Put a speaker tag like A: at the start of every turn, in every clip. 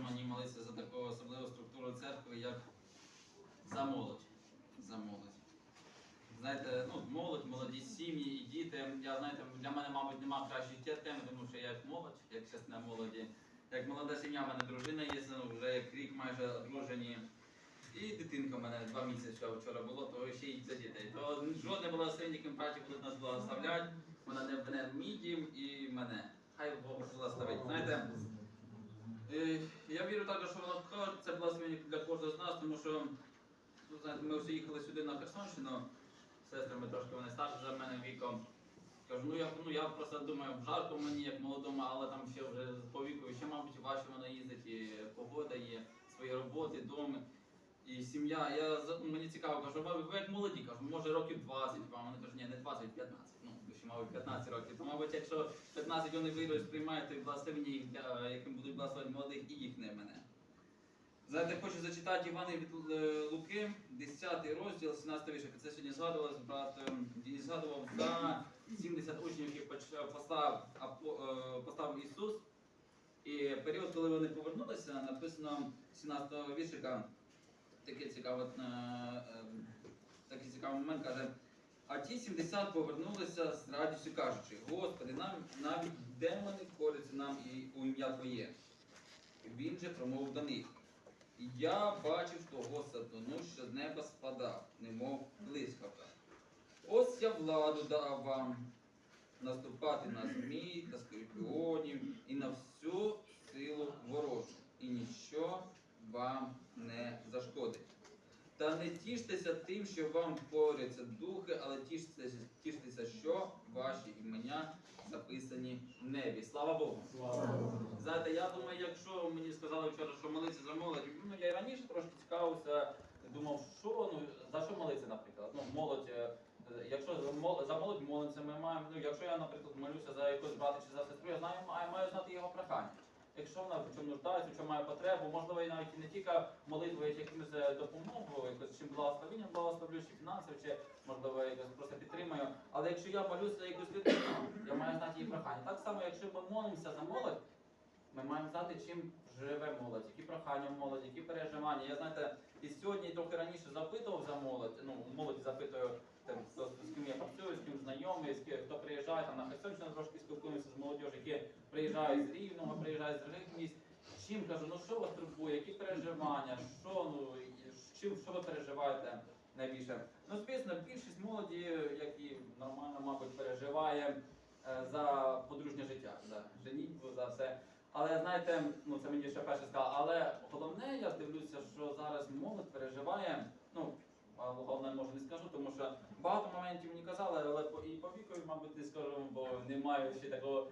A: мені молитися за таку особливу структуру церкви, як за молодь. За молодь. Знаєте, ну, молодь, молоді сім'ї і діти. Я знаєте, для мене, мабуть, нема кращої теми, тому що я як молодь, як частина молоді, як молода сім'я, в мене дружина є, вже як рік майже одружені. І дитинка в мене два місяці вчора було, то ще й за дітей. То жодне благословення, яким браті будуть нас благословляти. Вона не мене мій дім і мене. Хай Бог благословить. Знаєте, я вірю також, що воно ко- це благословення для кожного з нас, тому що ну, знаєте, ми всі їхали сюди на Херсонщину сестрами трошки вони старші за мене віком. Кажу, ну я, ну я просто думаю, жарко мені як молодому, але там ще вже по віку, ще, мабуть, важче воно їздить, і погода є, свої роботи, доми. І сім'я, я мені цікаво, кажу, ви, ви як молоді, кажу, може років 20 вам. Вони кажуть, ні, не 20, 15. Ну, ще, мабуть, 15 років. То, мабуть, якщо 15 вони вийдуть, сприймають то благословення, яким будуть благословити молодих і їх не мене. Знаєте, хочу зачитати Івана від Е, Луки, 10 розділ, 17 вірш. Це сьогодні згадувалось, брат ем, Денис згадував за 70 учнів, яких поч- послав, е, послав Ісус. І період, коли вони повернулися, написано 17 віршика, такий цікавий, е, е, такий цікавий момент каже. А ті 70 повернулися з радістю кажучи, Господи, нам навіть демони коряться нам і у ім'я Твоє. Він же промовив до них. Я бачив того сатану, що з неба спадав, немов блискавка. Ось я владу дав вам наступати на змій та скорпіонів і на всю силу ворожу, і ніщо вам не зашкодить. Та не тіштеся тим, що вам борються духи, але тіштеся, тіштеся, що ваші імення записані в небі. Слава Богу! Знаєте, я думаю, якщо мені сказали вчора, що молитися за молодь, ну я і раніше трошки цікавився, думав, що ну за що молитися, наприклад. Ну, молодь, е, якщо за молодь молимося, ми маємо. Ну, якщо я, наприклад, молюся за якогось брата чи за сестру, я знаю, маю, маю знати його прохання. Якщо вона в чому нуждається, в чому має потребу, можливо, і навіть не тільки молитвою, якимось е, допомогою, якось чим благословенням благословлю, чи фінансово, чи можливо якось просто підтримую. Але якщо я молюся якусь людину, я маю знати її прохання. Так само, якщо ми молимося за молодь, ми маємо знати, чим живе молодь, які прохання в молоді, які переживання. Я знаєте, і сьогодні трохи раніше запитував за молодь. Ну, у молоді запитую там, хто, з ким я працюю, з ким знайомий, з ким хто приїжджає там на Херсонщину, трошки спілкуємося з молодіжю, які приїжджають з Рівного, приїжджають з других місць. Чим кажу, ну що вас турбує, які переживання, що ну чим що ви переживаєте найбільше? Ну, звісно, більшість молоді, як і нормально, мабуть, переживає е, за подружнє життя, за женітьбу, за все. Але знаєте, ну це мені ще перше сказав. Але головне, я дивлюся, що зараз молодь переживає. Ну головне, може не скажу, тому що багато моментів мені казали, але і по вікові, мабуть, не скажу, бо не маю ще такого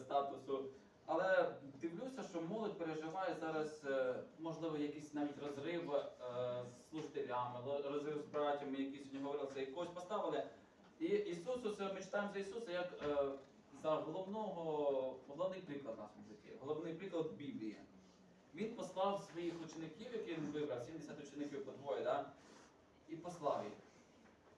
A: статусу. Але дивлюся, що молодь переживає зараз, е, можливо, якийсь навіть розрив е, з служителями, розрив з братями, які сьогодні говорили, це якогось поставили. І Ісусу, ми читаємо за Ісуса як е, за головного, головний приклад в житті, головний приклад Біблії. Він послав своїх учеників, які він вибрав, 70 учеників по двоє, да? і послав їх.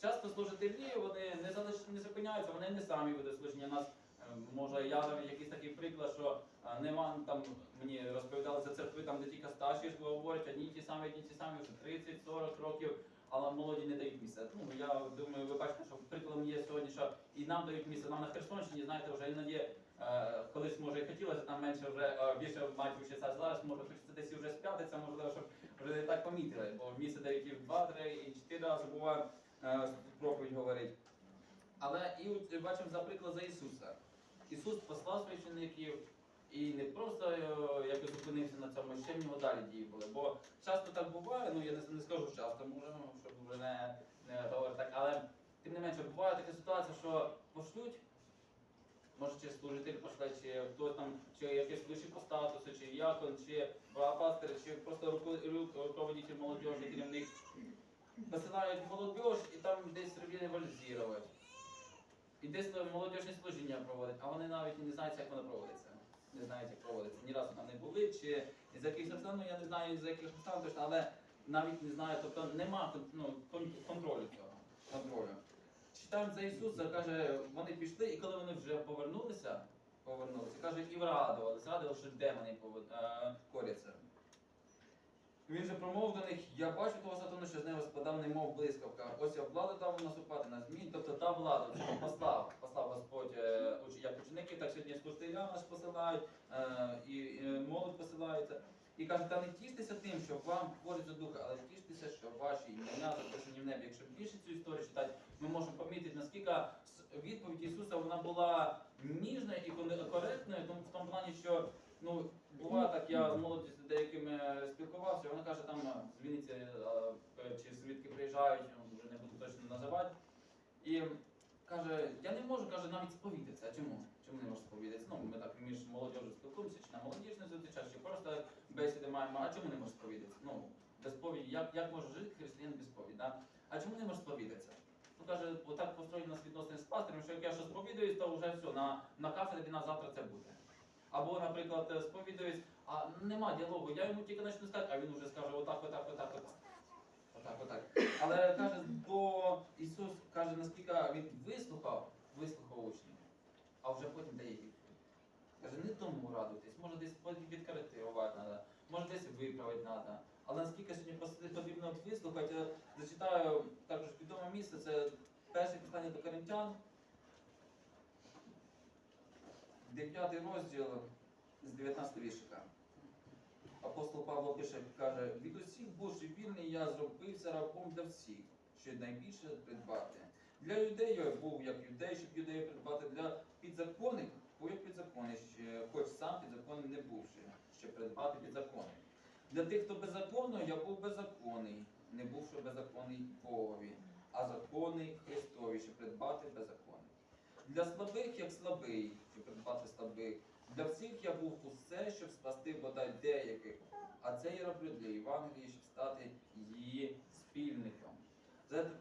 A: Часто служителі вони не, зупиняються, вони не самі ведуть служіння. Нас е, може я навіть якийсь такий приклад, що нема там мені розповідали за церкви, там де тільки старші говорять, одні ті самі, одні ті самі, вже 30-40 років, але молоді не дають місця. Ну я думаю, ви бачите, що прикладом є сьогодні, що і нам дають місце. Нам на Херсонщині, знаєте, вже іноді е, колись може і хотілося там менше вже е, більше мати вчитися. Зараз може хочеться десь вже сп'ятиться, можливо, щоб вже так помітили, бо місце дають і в два, три, і чотири рази буває е, проповідь говорить. Але і бачимо за приклад за Ісуса. Ісус послав своїх і не просто е, якось зупинився на цьому, ще в нього далі дії були. Бо часто так буває, ну я не, не скажу часто, може, щоб вже не, не говорити так, але тим не менше буває така ситуація, що пошлють. Може, чи служитель пошле, чи хтось там, чи якийсь вищий по статусу, чи якон, чи пастир, чи просто руко- руководитель молодіжі, керівник. Посилають молодіж і там десь ревізувати. І десь там молодіжне служіння проводять, а вони навіть не знають, як воно проводиться. Не знають, як проводиться. Ні разу там не були, чи з якихось обставин, ну я не знаю, з яких обставин але навіть не знаю, тобто нема ну, контролю цього. Контролю. Читаємо за Ісуса, каже, вони пішли, і коли вони вже повернулися, повернулися. Каже, і врадувалися, радувалися, що демони повод- Він же промовив до них, я бачу того сатану, що з нього спадав, немов блискавка. Ось я влада дав наступати на змін, тобто та влада, це послав, послав Господь е, як учеників, так сьогодні спустиля нас посилають, е, і, молодь посилається. І каже, та не тіштеся тим, що вам твориться духа, але тіштеся, що ваші імена записані в небі. Якщо більше цю історію читати, ми можемо помітити, наскільки відповідь Ісуса вона була ніжною і коректною, тому в тому плані, що ну буває так, я з молоді з деякими спілкувався, вона каже, там е, з Вінниці е, е, чи звідки приїжджають, ну, вже не буду точно називати. І каже, я не можу, каже, навіть сповідатися. А чому? Чому не можу сповідатися? Ну, ми так між молодежю спілкуємося, чи на молодіжне зустрічаєш, чи просто бесіди маємо. А чому не можеш сповідатися? Ну, без сповіді, як, як може жити християнин без сповіді? Да? А чому не можеш сповідатися? Ну каже, отак построєні у нас відносини з пастирем, що як я що сповідуюсь, то вже все, на, на кафедрі на завтра це буде. Або, наприклад, сповідуюсь, а нема діалогу, я йому тільки почну сказати, а він вже скаже отак, отак, отак, отак. Отак, отак. Але каже, бо Ісус каже, наскільки він вислухав, вислухав учнів, а вже потім дає відповідь. Каже, не тому радуйтесь, може десь відкоректувати треба, може десь виправити треба. Але наскільки сьогодні потрібно вислухати, я зачитаю також відоме місце, це перше послання до Коринтян, 9 розділ з 19 віршика. Апостол Павло пише, каже, від усіх бувши вільний, я зробився рабом для всіх, щоб найбільше придбати. Для юдею я був як юдей, щоб юдею придбати, для підзаконних був як підзаконний, хоч сам підзаконним не бувши, щоб придбати підзаконних. Для тих, хто беззаконно, я був беззаконний, не бувши беззаконний Богові, а законний Христові, щоб придбати беззаконний. Для слабих, як слабий, щоб придбати слабих. Для всіх я був усе, щоб спасти бодай деяких. А це я роблю для Євангелії, щоб стати її спільником.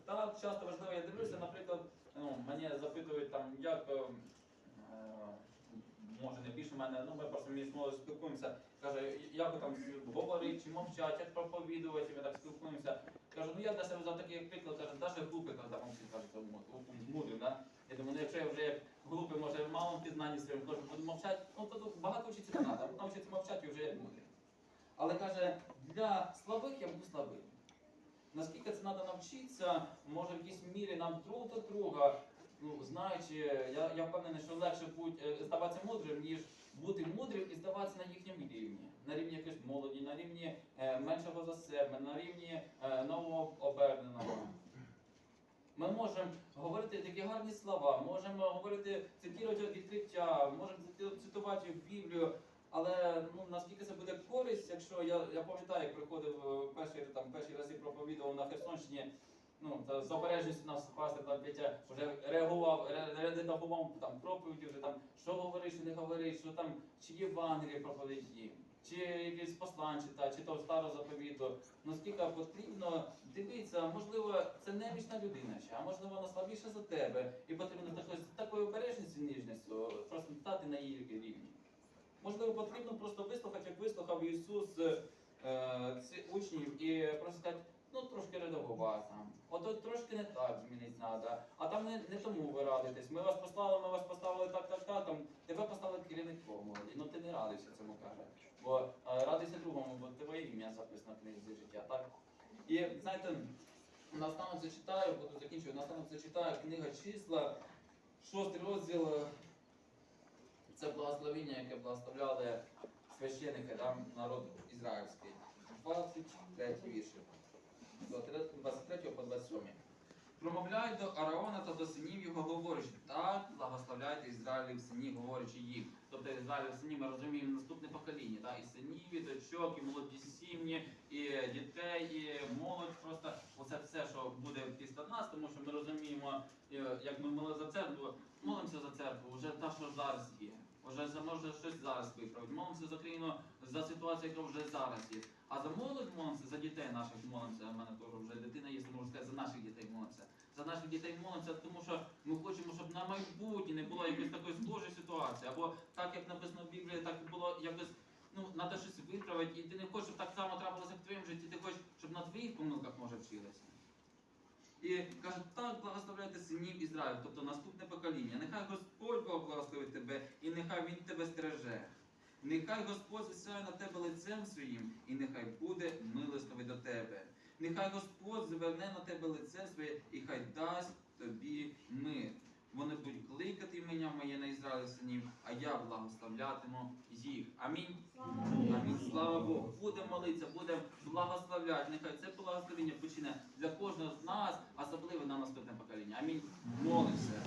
A: Так часто важливо, я дивлюся, наприклад, ну, мене запитують там, як. е, е, Може не більше мене, ну ми просто знову спілкуємося. Каже, як там говорить, чи мовчать, як проповідувати, ми так спілкуємося. Кажу, ну я для себе взяв такий приклад, каже, навіть глупий, коли там мудрим, да? Я думаю, ну якщо я вже як глупий, може мало пізнанні своїм, кожен буде мовчати, ну то багато вчитися не треба, навчитися мовчати і вже як мудрий. Але каже, для слабих я був слабим. Наскільки це треба навчитися, може в якійсь мірі нам друг до друга, ну знаючи, я, я впевнений, що легше бути, е, здаватися мудрим, ніж бути мудрим і здаватися на їхньому рівні, на рівні якоїсь молоді, на рівні е, меншого за себе, на рівні е, нового оберненого. Ми можемо говорити такі гарні слова, можемо говорити, цитувати відкриття, можемо цитувати Біблію, але ну, наскільки це буде користь, якщо я, я пам'ятаю, як приходив е, перший, там, перші рази проповідував на Херсонщині, ну, та з обережністю нас пастор там, Петя вже реагував, ре- редагував там проповіді, вже там, що говориш, що не говориш, що там, чи Євангеліє проповіді, чи якийсь послань читати, чи то стару заповіту. Наскільки потрібно дивитися, можливо, це немічна людина ще, а можливо вона слабіша за тебе. І потрібно такою, такою обережністю, ніжністю просто стати на її рівні. Можливо, потрібно просто вислухати, як вислухав Ісус е, ці учнів і просто сказати, ну трошки редагувати там. Ото трошки не так змінити треба, а там не, не тому ви радитесь. Ми вас послали, ми вас поставили так, так, так, там тебе поставили керівником молоді. Ну ти не радився цьому каже. Бо е, радуйся другому, бо твоє ім'я записано в книзі життя. Так? І знаєте, наостанок зачитаю, буду закінчувати, наостанок зачитаю книга числа, шостий розділ. Це благословення, яке благословляли священники, да, народ ізраїльський. 23 вірші. З 23 по 27. Промовляють до Араона та до синів його, говорячи, так благословляйте Ізраїлів синів, говорячи їм. Тобто Ізраїлів синів ми розуміємо наступне покоління, так? і синів, і дочок, і молоді сім'ї, і дітей, і молодь. Просто оце все, що буде після нас, тому що ми розуміємо, е, як ми молили за церкву, молимося за церкву, вже та, що зараз є. Вже за може щось зараз виправити. Молимося за країну за ситуацію, яка вже зараз є. А за молодь молимося, за дітей наших молимося. У мене теж вже дитина є, можу сказати, за наших дітей молимося. За наших дітей молимося, тому що ми хочемо, щоб на майбутнє не було якоїсь такої схожої ситуації. Або так, як написано в Біблії, так було якось. Ну, треба щось виправити, і ти не хочеш, щоб так само трапилося в твоєму житті, ти хочеш, щоб на твоїх помилках може вчилися. І каже, так благословляйте синів Ізраїль, тобто наступне покоління. Нехай Господь Бог благословить тебе, і нехай Він тебе стереже. Нехай Господь засяє на тебе лицем своїм, і нехай буде милостивий до тебе. Нехай Господь зверне на тебе лице своє, і хай дасть тобі мир. Вони будуть кликати ім'я моє на Ізраїль синів, а я благословлятиму їх. Амінь. Амінь. Слава Богу. Будемо молитися, будемо благословляти. Нехай це благословення почне для кожного з нас, особливо на наступне покоління. Амінь. Молимося.